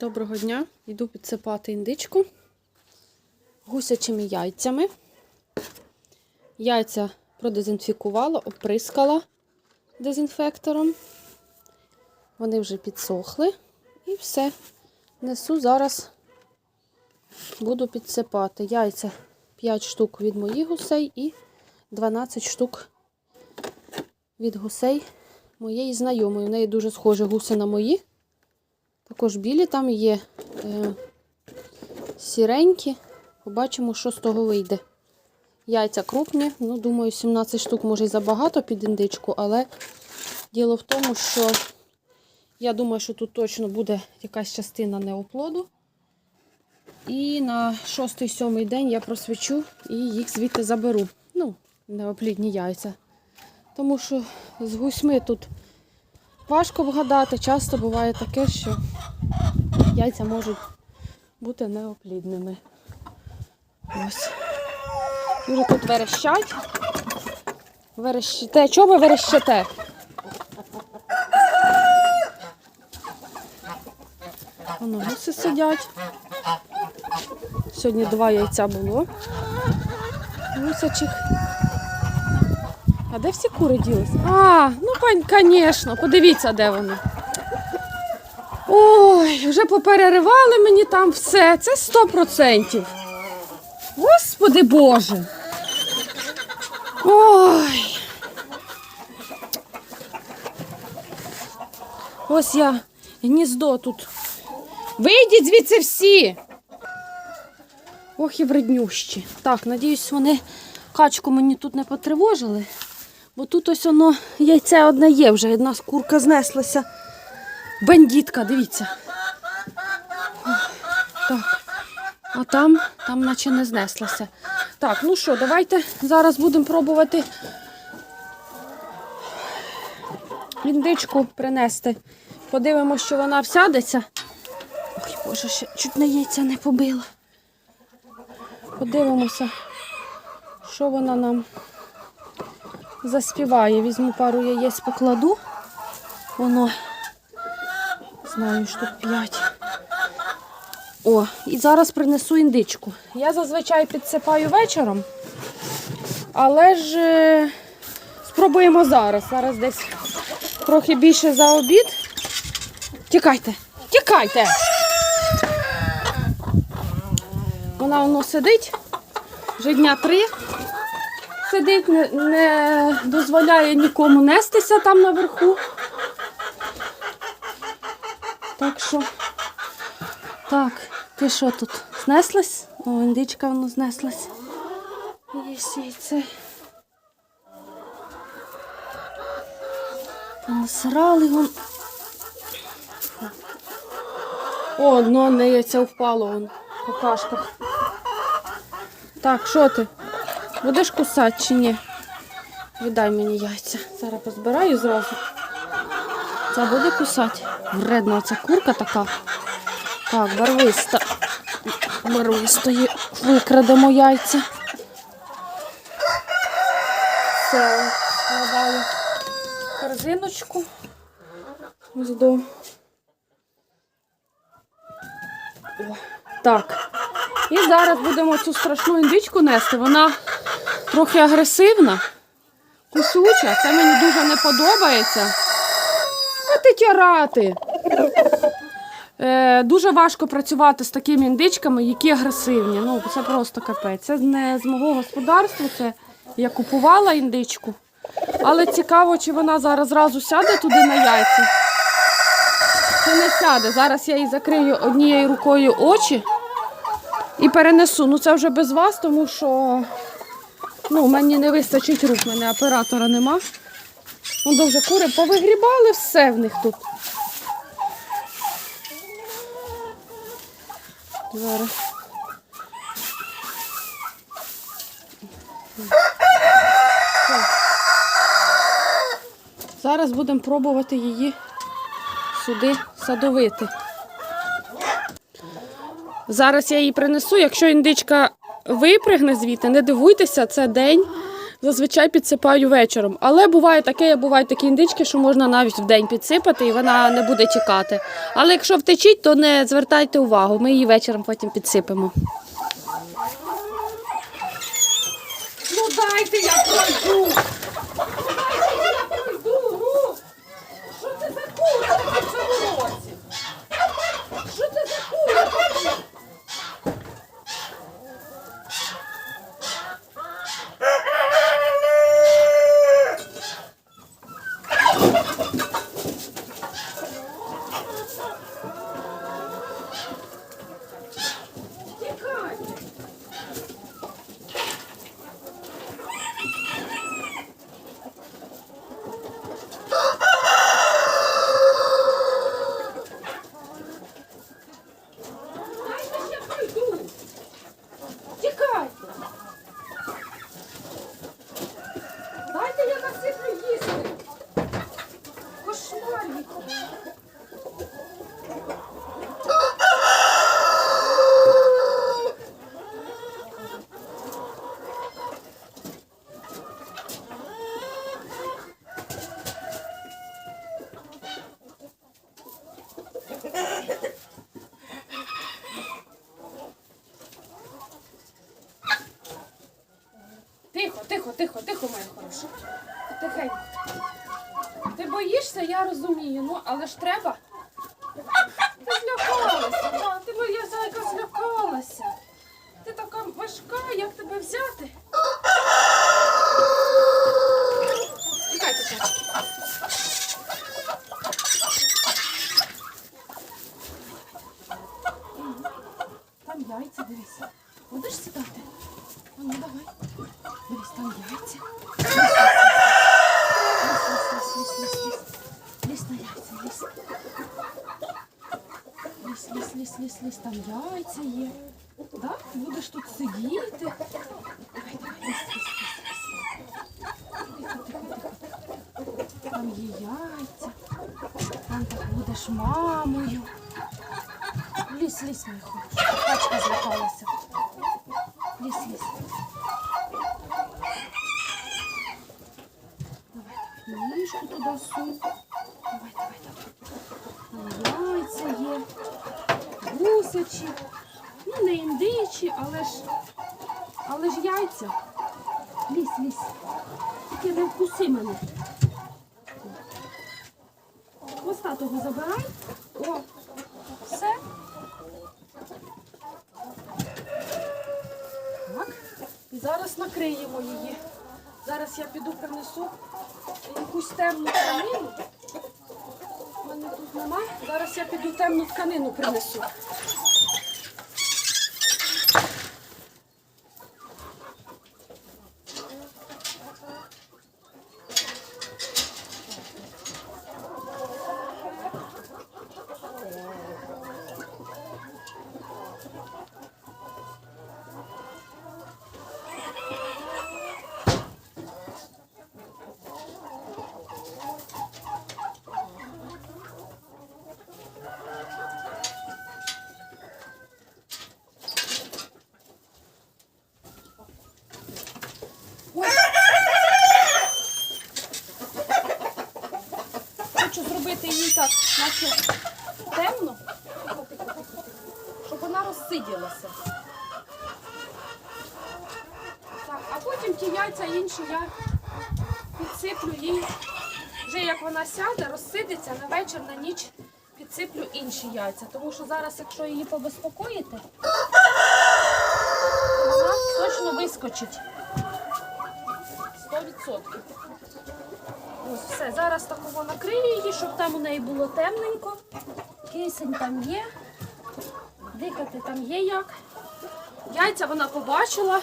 Доброго дня. Йду підсипати індичку гусячими яйцями. Яйця продезінфікувала, оприскала дезінфектором. Вони вже підсохли. І все. Несу зараз, буду підсипати. Яйця 5 штук від моїх гусей і 12 штук від гусей моєї знайомої. В неї дуже схожі гуси на мої. Також білі там є е, сіренькі. Побачимо, що з того вийде. Яйця крупні, ну, думаю, 17 штук може і забагато під індичку, але діло в тому, що я думаю, що тут точно буде якась частина неоплоду. І на 6-7 день я просвічу і їх звідти заберу. Ну, неоплідні яйця. Тому що з гусьми тут важко вгадати. Часто буває таке, що яйця можуть бути неоплідними. Ось. Дуже тут верещать. Верещите. Чого ви верещите? Воно гуси сидять. Сьогодні два яйця було. Гусячих. А де всі кури ділись? А, ну, пань, звісно, подивіться, де вони. Ой, вже попереривали мені там все. Це 100%. Господи Боже. Ой. Ось я гніздо тут. Вийдіть звідси всі. Ох і вреднющі. Так, надіюсь, вони качку мені тут не потривожили. Бо тут ось воно яйце одне є вже. Одна курка знеслася. Бандітка, дивіться. Так. А там, там наче не знеслася. Так, ну що, давайте зараз будемо пробувати індичку принести. Подивимося, що вона всядеться. Ой, Боже, ще чуть на яйця не побила. Подивимося, що вона нам заспіває. Візьму пару яєць покладу. Воно, знаю, штук 5. О, і зараз принесу індичку. Я зазвичай підсипаю вечором, але ж е, спробуємо зараз. Зараз десь трохи більше за обід. Тікайте, тікайте! Вона воно сидить, вже дня три сидить, не, не дозволяє нікому нестися там наверху. Так що, так, ти що тут? Знеслась? О, індичка воно знеслась. Є яйце. Понасирали вон. О, одно не яйце впало вон по кашках. Так, що ти? Будеш кусати чи ні? Віддай мені яйця. Зараз позбираю зразу. Це буде кусати. Вредна ця курка така. Так, барвиста. Барвистої викрадемо яйця. Все, складаю корзиночку. Ось до. О, так. І зараз будемо цю страшну індичку нести. Вона трохи агресивна, кусюча. Це мені дуже не подобається. А ти тярати. Е, дуже важко працювати з такими індичками, які агресивні. Ну, це просто капець. Це не з мого господарства, це я купувала індичку. Але цікаво, чи вона зараз зразу сяде туди на яйця. Чи не сяде. Зараз я їй закрию однією рукою очі і перенесу. Ну це вже без вас, тому що ну, мені не вистачить рук, мене оператора нема. Ну, дуже кури повигрібали все в них тут. Зараз. Зараз будемо пробувати її сюди садовити. Зараз я її принесу. Якщо індичка випригне звідти, не дивуйтеся, це день зазвичай підсипаю вечором. Але буває таке, бувають такі індички, що можна навіть в день підсипати і вона не буде тікати. Але якщо втечить, то не звертайте увагу. Ми її вечором потім підсипемо. Ну дайте я пройду. Дайте я пройду. Ну. Що це за кура така в цьому році? Що це за кура така? Тікай. Дайте я пройду. Тікайте. Дайте я насиплю їсти. Кошмарненько. Тихо, тихо, моя хороша. Тихенько. Ти боїшся, я розумію, ну але ж треба. Ти злякалася, да, ти моя зайка злякалася. Ти така важка, як тебе взяти? Тікай, качачки. Там яйця, дивись. Будеш сідати? А ну давай. Дивись, там яйця. Лізь, лізь, лізь, лізь, лізь, лізь. Лізь на яйця, лізь. Лізь, лізь, лізь, лізь, лізь, там яйця є. Да? Ти будеш тут сидіти. Давай, давай, лізь, лізь, лізь, лізь. Тихо, тихо, тихо, тихо. Там є яйця. Там так будеш мамою. Лізь, лізь, хороший. Качка злякалася. Лізь, лізь. Давай, давай, туди сунь. Давай, давай, давай. Яйця є, гусячі. Ну, не індичі, але ж, але ж яйця. Лізь, лізь. Тільки не вкуси мене. Хвоста того забирай. О, все. Так. І зараз накриємо її. Зараз я піду принесу якусь темну тканину. У мене тут нема. Зараз я піду темну тканину принесу. Хочу зробити її так, темно, щоб вона розсиділася. Так, а потім ті яйця інші я підсиплю їй. Вже як вона сяде, розсидиться на вечір, на ніч підсиплю інші яйця. Тому що зараз, якщо її побезпокоїти, вона точно вискочить. 100%. Ось все. Зараз такого накрию її, щоб там у неї було темненько. Кисень там є. Дихати там є як. Яйця вона побачила.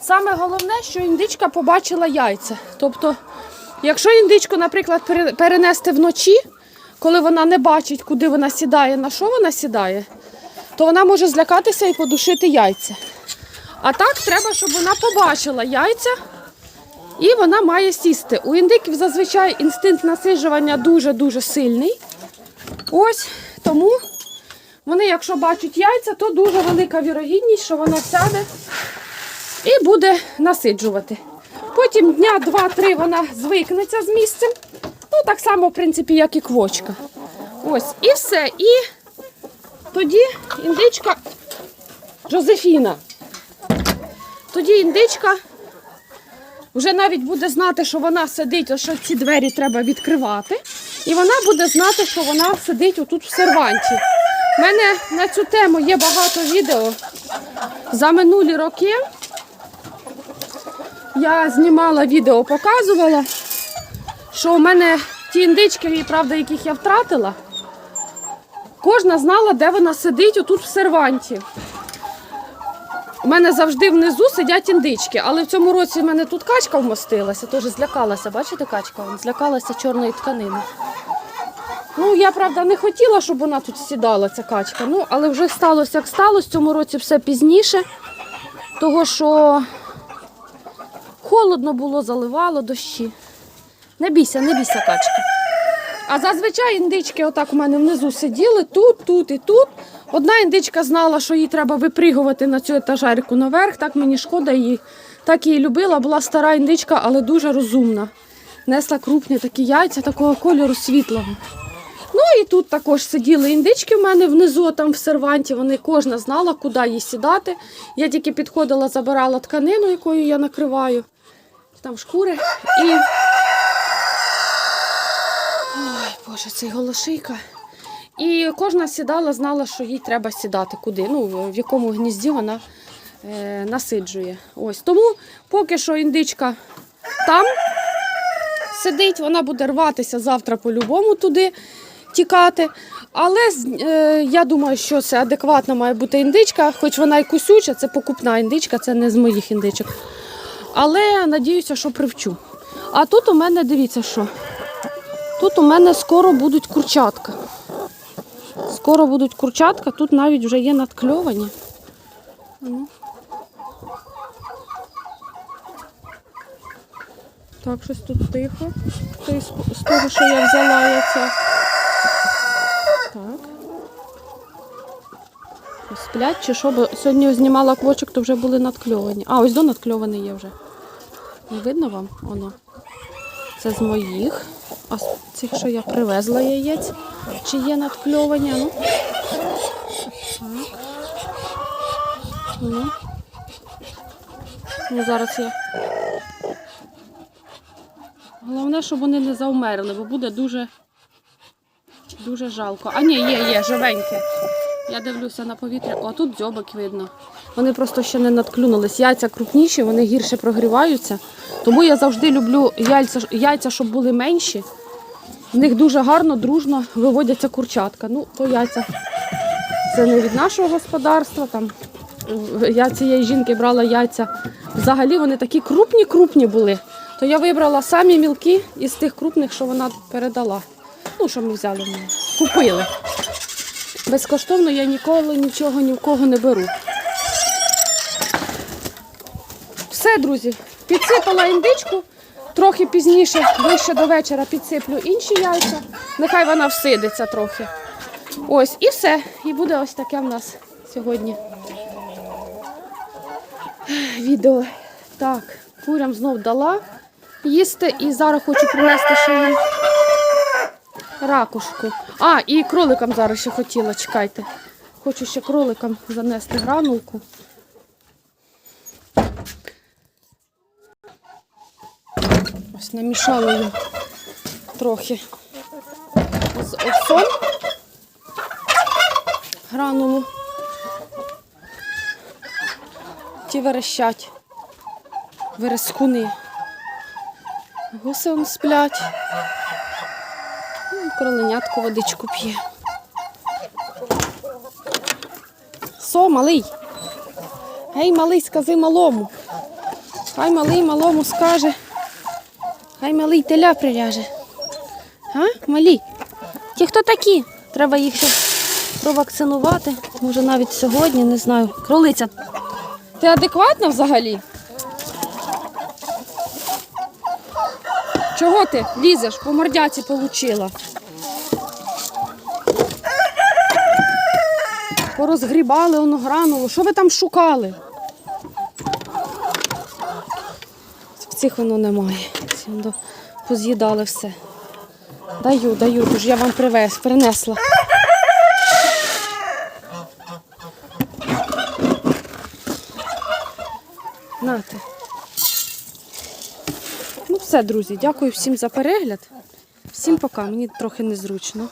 Саме головне, що індичка побачила яйця. Тобто, якщо індичку, наприклад, перенести вночі, коли вона не бачить, куди вона сідає, на що вона сідає, то вона може злякатися і подушити яйця. А так треба, щоб вона побачила яйця і вона має сісти. У індиків зазвичай інстинкт насиджування дуже-дуже сильний. Ось тому вони, якщо бачать яйця, то дуже велика вірогідність, що вона сяде і буде насиджувати. Потім дня два-три вона звикнеться з місцем. Ну, так само, в принципі, як і квочка. Ось, і все. І тоді індичка Жозефіна. Тоді індичка вже навіть буде знати, що вона сидить, що ці двері треба відкривати. І вона буде знати, що вона сидить отут в серванті. У мене на цю тему є багато відео за минулі роки. Я знімала відео, показувала, що у мене ті індички, правда, яких я втратила, кожна знала, де вона сидить отут в серванті. У мене завжди внизу сидять індички, але в цьому році в мене тут качка вмостилася, теж злякалася. Бачите, качка? Злякалася чорної тканини. Ну, я правда не хотіла, щоб вона тут сідала, ця качка. Ну, але вже сталося, як сталося. В цьому році все пізніше. Того, що холодно було, заливало дощі. Не бійся, не бійся, качка. А зазвичай індички отак у мене внизу сиділи, тут, тут і тут. Одна індичка знала, що їй треба випригувати на цю етажерку наверх. Так мені шкода її. Так її любила, була стара індичка, але дуже розумна. Несла крупні такі яйця такого кольору світлого. Ну і тут також сиділи індички в мене внизу, там в серванті. Вони кожна знала, куди їй сідати. Я тільки підходила, забирала тканину, якою я накриваю. Там шкури. І. Ой, Боже, цей голошийка. І кожна сідала, знала, що їй треба сідати куди. Ну, в якому гнізді вона е, насиджує. Ось. Тому поки що індичка там сидить, вона буде рватися завтра по-любому туди тікати. Але е, я думаю, що це адекватна має бути індичка, хоч вона і кусюча, це покупна індичка, це не з моїх індичок. Але надіюся, що привчу. А тут у мене, дивіться, що. Тут у мене скоро будуть курчатка. Скоро будуть курчатка, тут навіть вже є надкльовані. Ну. Так, щось тут тихо. Той з- того, що я взяла яйця. Так. Ось Сплять чи що? Бо сьогодні знімала квочок, то вже були надкльовані. А, ось до надкльований є вже. Не видно вам? Воно. Це з моїх. А з цих, що я привезла яєць, чи є надкльовані? Ну. Так. Ну. Ну, зараз я. Головне, щоб вони не завмерли, бо буде дуже, дуже жалко. А ні, є, є, живеньке. Я дивлюся на повітря. О, тут дзьобик видно. Вони просто ще не надклюнулись. Яйця крупніші, вони гірше прогріваються. Тому я завжди люблю яйця, яйця щоб були менші. В них дуже гарно, дружно виводяться курчатка. Ну, то яйця це не від нашого господарства. Там я цієї жінки брала яйця. Взагалі вони такі крупні-крупні були. То я вибрала самі мілкі із тих крупних, що вона передала. Ну, що ми взяли в. Купили. Безкоштовно я ніколи нічого ні в кого не беру. Все, друзі, підсипала індичку. Трохи пізніше, ближче до вечора, підсиплю інші яйця. Нехай вона всидиться трохи. Ось, і все. І буде ось таке в нас сьогодні відео. Так, курям знов дала їсти і зараз хочу принести ще їм ракушку. А, і кроликам зараз ще хотіла, чекайте. Хочу ще кроликам занести гранулку. Ось намішала їм трохи з овсом гранулу. Ті верещать. Верескуни. Гуси он сплять. Кроленятко водичку п'є. Со, малий. Гей, малий, скажи малому. Хай малий малому скаже. Хай малий теля приляже. А, малі? Ті хто такі? Треба їх ще провакцинувати. Може навіть сьогодні, не знаю. Кролиця. Ти адекватна взагалі? Чого ти лізеш? По мордяці получила. Порозгрібали воно гранулу. Що ви там шукали? цих воно немає. Ці до... поз'їдали все. Даю, даю, тож я вам привез, принесла. Нате. Ну все, друзі, дякую всім за перегляд. Всім пока. Мені трохи незручно.